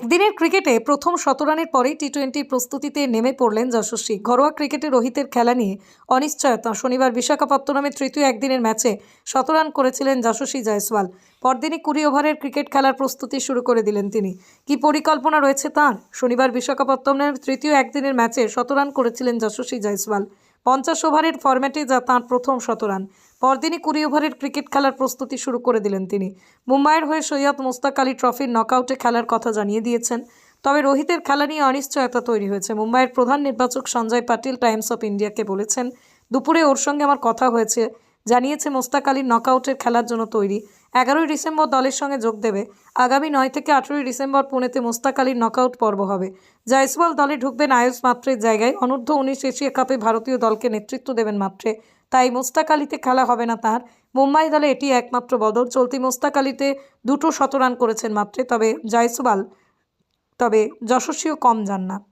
একদিনের ক্রিকেটে প্রথম শতরানের পরেই টি টোয়েন্টি প্রস্তুতিতে নেমে পড়লেন যশস্বী। ঘরোয়া ক্রিকেটে রোহিতের খেলা নিয়ে অনিশ্চয়তা। শনিবার বিশাখাপত্তনমের তৃতীয় একদিনের ম্যাচে শতরান করেছিলেন যশস্বী জয়সওয়াল। পরদিনই কুড়ি ওভারের ক্রিকেট খেলার প্রস্তুতি শুরু করে দিলেন তিনি। কি পরিকল্পনা রয়েছে তাঁর? শনিবার বিশাখাপত্তনমের তৃতীয় একদিনের ম্যাচে শতরান করেছিলেন যশস্বী জয়সওয়াল। পঞ্চাশ ওভারের ফরম্যাটে যা তাঁর প্রথম শতরান পরদিনই কুড়ি ওভারের ক্রিকেট খেলার প্রস্তুতি শুরু করে দিলেন তিনি। মুম্বাইয়ের হয়ে সৈয়দ মোস্তাক আলী ট্রফির নকআউটে খেলার কথা জানিয়ে দিয়েছেন। তবে রোহিতের খেলা নিয়ে অনিশ্চয়তা তৈরি হয়েছে। মুম্বাইয়ের প্রধান নির্বাচক সঞ্জয় পাটিল টাইমস অফ ইন্ডিয়াকে বলেছেন, দুপুরে ওর সঙ্গে আমার কথা হয়েছে। জানিয়েছে মোস্তাক আলীর নকআউটের খেলার জন্য তৈরি এগারোই ডিসেম্বর দলের সঙ্গে যোগ দেবে। আগামী নয় থেকে আঠেরোই ডিসেম্বর পুনেতে মোস্তাক আলীর নকআউট পর্ব হবে। জয়সওয়াল দলে ঢুকবেন আয়ুষ মাত্রের জায়গায়। অনূর্ধ্ব উনিশ এশিয়া কাপে ভারতীয় দলকে নেতৃত্ব দেবেন মাত্রে। তাই মোস্তাক আলীতে খেলা হবে না তার। মুম্বাই দলে এটি একমাত্র বদল। চলতি মোস্তাক আলীতে দুটো শতরান করেছেন মাত্রে। তবে জয়সওয়াল, তবে যশস্বীও কম যান না।